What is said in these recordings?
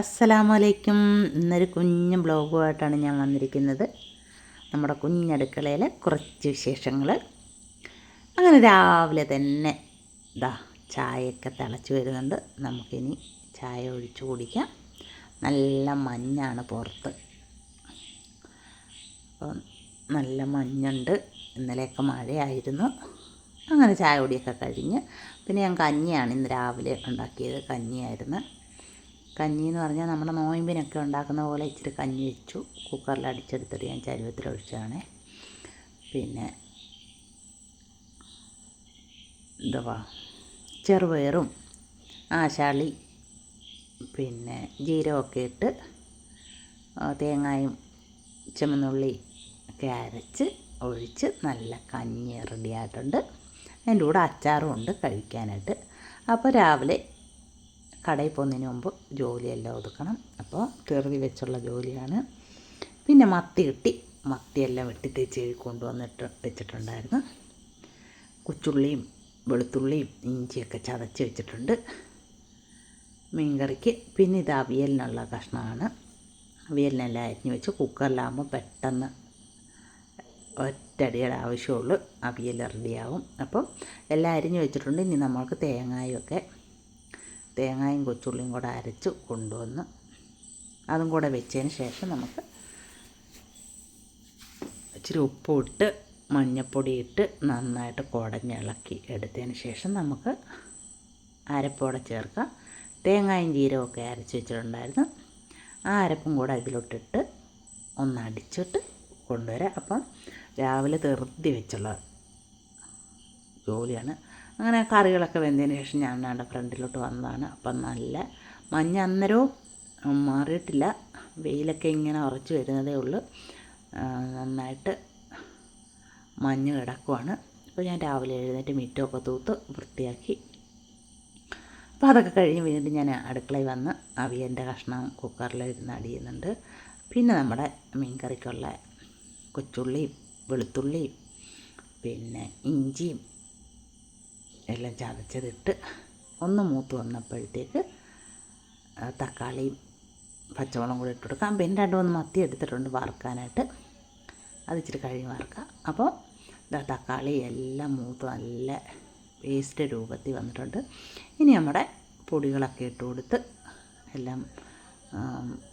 അസ്സലാമലൈക്കും. ഇന്നൊരു കുഞ്ഞു ബ്ലോഗുമായിട്ടാണ് ഞാൻ വന്നിരിക്കുന്നത്. നമ്മുടെ കുഞ്ഞടുക്കളയിലെ കുറച്ച് വിശേഷങ്ങൾ അങ്ങനെ രാവിലെ തന്നെ ഇതാ ചായയൊക്കെ തിളച്ച് വരുന്നുണ്ട്. നമുക്കിനി ചായ ഒഴിച്ച് കുടിക്കാം. നല്ല മഞ്ഞാണ് പുറത്ത്. അപ്പം നല്ല മഞ്ഞുണ്ട്. ഇന്നലെയൊക്കെ മഴയായിരുന്നു. അങ്ങനെ ചായ കുടിയൊക്കെ കഴിഞ്ഞ്. പിന്നെ ഞാൻ കഞ്ഞിയാണ് ഇന്ന് രാവിലെ ഉണ്ടാക്കിയത്. കഞ്ഞിയായിരുന്നു. കഞ്ഞി എന്ന് പറഞ്ഞാൽ നമ്മുടെ നോയമ്പിനൊക്കെ ഉണ്ടാക്കുന്ന പോലെ ഇച്ചിരി കഞ്ഞി വെച്ചു. കുക്കറിൽ അടിച്ചെടുത്തിട്ട് ഞാൻ ചരുവത്തിൽ ഒഴിച്ചതാണ്. പിന്നെ എന്തുവാ ചെറുപയറും ആശാളി പിന്നെ ജീരകമൊക്കെ ഇട്ട് തേങ്ങായും ചുമന്നുള്ളി ഒക്കെ അരച്ച് ഒഴിച്ച് നല്ല കഞ്ഞി റെഡിയായിട്ടുണ്ട്. അതിന്റെ കൂടെ അച്ചാറും ഉണ്ട് കഴിക്കാനായിട്ട്. അപ്പോൾ രാവിലെ കടയിൽ പോകുന്നതിന് മുമ്പ് ജോലിയെല്ലാം ഒതുക്കണം. അപ്പോൾ തെറി വെച്ചുള്ള ജോലിയാണ്. പിന്നെ മത്തി കിട്ടി. മത്തിയെല്ലാം വെട്ടി തേച്ച് കൊണ്ടുവന്നിട്ട് വെച്ചിട്ടുണ്ടായിരുന്നു. കൊച്ചുള്ളിയും വെളുത്തുള്ളിയും ഇഞ്ചിയൊക്കെ ചതച്ച് വെച്ചിട്ടുണ്ട് മീൻകറിക്ക്. പിന്നെ ഇത് അവിയലിനുള്ള കഷ്ണമാണ്. അവിയലിനെല്ലാം അരിഞ്ഞ് വെച്ച് കുക്കറിലാകുമ്പോൾ പെട്ടെന്ന് ഒറ്റടിയുടെ ആവശ്യമുള്ളൂ. അവിയൽ റെഡിയാവും. അപ്പം എല്ലാം അരിഞ്ഞ് വെച്ചിട്ടുണ്ട്. ഇനി നമ്മൾക്ക് തേങ്ങായൊക്കെ തേങ്ങയും കൊച്ചുള്ളിയും കൂടെ അരച്ച് കൊണ്ടുവന്ന് അതും കൂടെ വെച്ചതിന് ശേഷം നമുക്ക് ഇച്ചിരി ഉപ്പും ഇട്ട് മഞ്ഞൾപ്പൊടി ഇട്ട് നന്നായിട്ട് കുടഞ്ഞിളക്കി എടുത്തതിന് ശേഷം നമുക്ക് അരപ്പോടെ ചേർക്കാം. തേങ്ങയും ജീരകമൊക്കെ അരച്ച് വെച്ചിട്ടുണ്ടായിരുന്നു. ആ അരപ്പും കൂടെ അതിലോട്ടിട്ട് ഒന്ന് അടിച്ചിട്ട് കൊണ്ടുവരാം. അപ്പം രാവിലെ തെറുതി വെച്ചുള്ള ജോലിയാണ്. അങ്ങനെ കറികളൊക്കെ വെന്തതിന് ശേഷം ഞാൻ അവിടെ ഫ്രണ്ടിലോട്ട് വന്നതാണ്. അപ്പം നല്ല മഞ്ഞ അന്നേരവും മാറിയിട്ടില്ല. വെയിലൊക്കെ ഇങ്ങനെ ഉറച്ച് വരുന്നതേ ഉള്ളൂ. നന്നായിട്ട് മഞ്ഞ് കിടക്കുവാണ്. അപ്പോൾ ഞാൻ രാവിലെ എഴുന്നേറ്റ് മിറ്റമൊക്കെ തൂത്ത് വൃത്തിയാക്കി. അപ്പോൾ അതൊക്കെ കഴിഞ്ഞ് വീണ്ടും ഞാൻ അടുക്കളയിൽ വന്ന് അവിയന്റെ കഷ്ണം കുക്കറിൽ ഇരുന്ന് അടിയുന്നുണ്ട്. പിന്നെ നമ്മുടെ മീൻകറിക്കുള്ള കൊച്ചുള്ളിയും വെളുത്തുള്ളിയും പിന്നെ ഇഞ്ചിയും എല്ലാം ചതച്ചതിട്ട് ഒന്ന് മൂത്ത് വന്നപ്പോഴത്തേക്ക് തക്കാളിയും പച്ചമുളകും കൂടി ഇട്ട് കൊടുക്കാം. പിന്നെ രണ്ട് മൂന്ന് മത്തി എടുത്തിട്ടുണ്ട് വറുക്കാനായിട്ട്. അത് ഇച്ചിരി കഴിഞ്ഞ് വറുക്കാം. അപ്പോൾ ഇതാ തക്കാളി എല്ലാം മൂത്ത് നല്ല പേസ്റ്റ് രൂപത്തിൽ വന്നിട്ടുണ്ട്. ഇനി നമ്മുടെ പൊടികളൊക്കെ ഇട്ട് കൊടുത്ത് എല്ലാം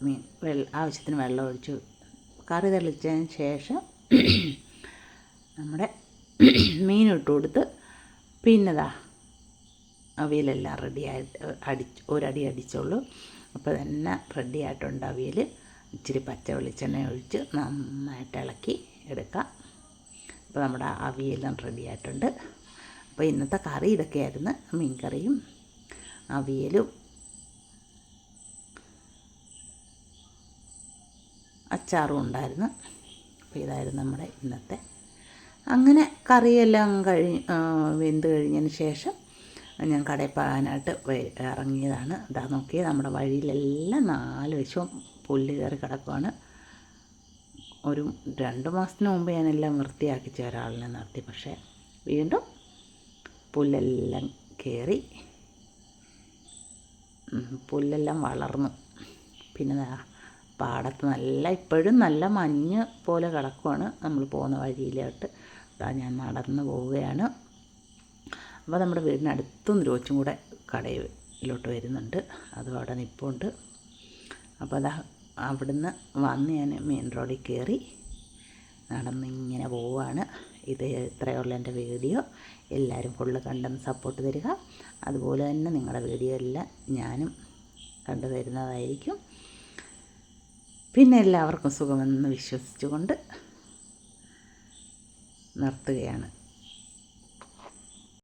മീൻ വെള്ള ആവശ്യത്തിന് വെള്ളം ഒഴിച്ച് കറി തെളിച്ചതിന് ശേഷം നമ്മുടെ മീൻ ഇട്ട് കൊടുത്ത് പിന്നെതാ അവിയലെല്ലാം റെഡിയായിട്ട് അടിച്ച് ഒരടി അടിച്ചോളൂ. അപ്പോൾ തന്നെ റെഡി ആയിട്ടുണ്ട് അവിയൽ ഇച്ചിരി പച്ച വെളിച്ചെണ്ണ ഒഴിച്ച് നന്നായിട്ട് ഇളക്കി എടുക്കാം. അപ്പോൾ നമ്മുടെ അവിയെല്ലാം റെഡി ആയിട്ടുണ്ട്. അപ്പോൾ ഇന്നത്തെ കറി ഇതൊക്കെയായിരുന്നു. മീൻ കറിയും അവിയലും. അച്ചാറും ഉണ്ടായിരുന്നു. അപ്പോൾ ഇതായിരുന്നു നമ്മുടെ ഇന്നത്തെ അങ്ങനെ കറിയെല്ലാം കഴിഞ്ഞ് വെന്ത് കഴിഞ്ഞതിന് ശേഷം ഞാൻ കടയിൽ ഇറങ്ങിയതാണ്. ഇതാ നോക്കി നമ്മുടെ വഴിയിലെല്ലാം നാല് വശവും പുല്ല് കയറി കിടക്കുവാണ്. ഒരു രണ്ട് മാസത്തിന് മുമ്പ് ഞാനെല്ലാം വൃത്തിയാക്കി ഒരാളിനെ നിർത്തി. പക്ഷേ വീണ്ടും പുല്ലെല്ലാം കയറി പുല്ലെല്ലാം വളർന്നു. പിന്നെ പാടത്ത് നല്ല ഇപ്പോഴും നല്ല മഞ്ഞ് പോലെ കിടക്കുവാണ് നമ്മൾ പോകുന്ന വഴിയിലോട്ട്. ഇതാ ഞാൻ നടന്ന് പോവുകയാണ്. അപ്പോൾ നമ്മുടെ വീടിനടുത്തും രോച്ചും കൂടെ കടയിലോട്ട് വരുന്നുണ്ട്. അതും അവിടെ നിൽപ്പുണ്ട് അപ്പോൾ അതാ അവിടുന്ന് വന്ന് ഞാൻ മെയിൻ റോഡിൽ കയറി നടന്നിങ്ങനെ പോവുകയാണ്. ഇത് ഇത്രയുള്ള എന്റെ വീഡിയോ. എല്ലാവരും ഫുള്ള് കണ്ടെന്ന് സപ്പോർട്ട് തരിക. അതുപോലെ തന്നെ നിങ്ങളുടെ വീഡിയോ എല്ലാം ഞാനും കണ്ടു തരുന്നതായിരിക്കും. പിന്നെ എല്ലാവർക്കും സുഖമെന്ന് വിശ്വസിച്ചുകൊണ്ട് നിർത്തുകയാണ്.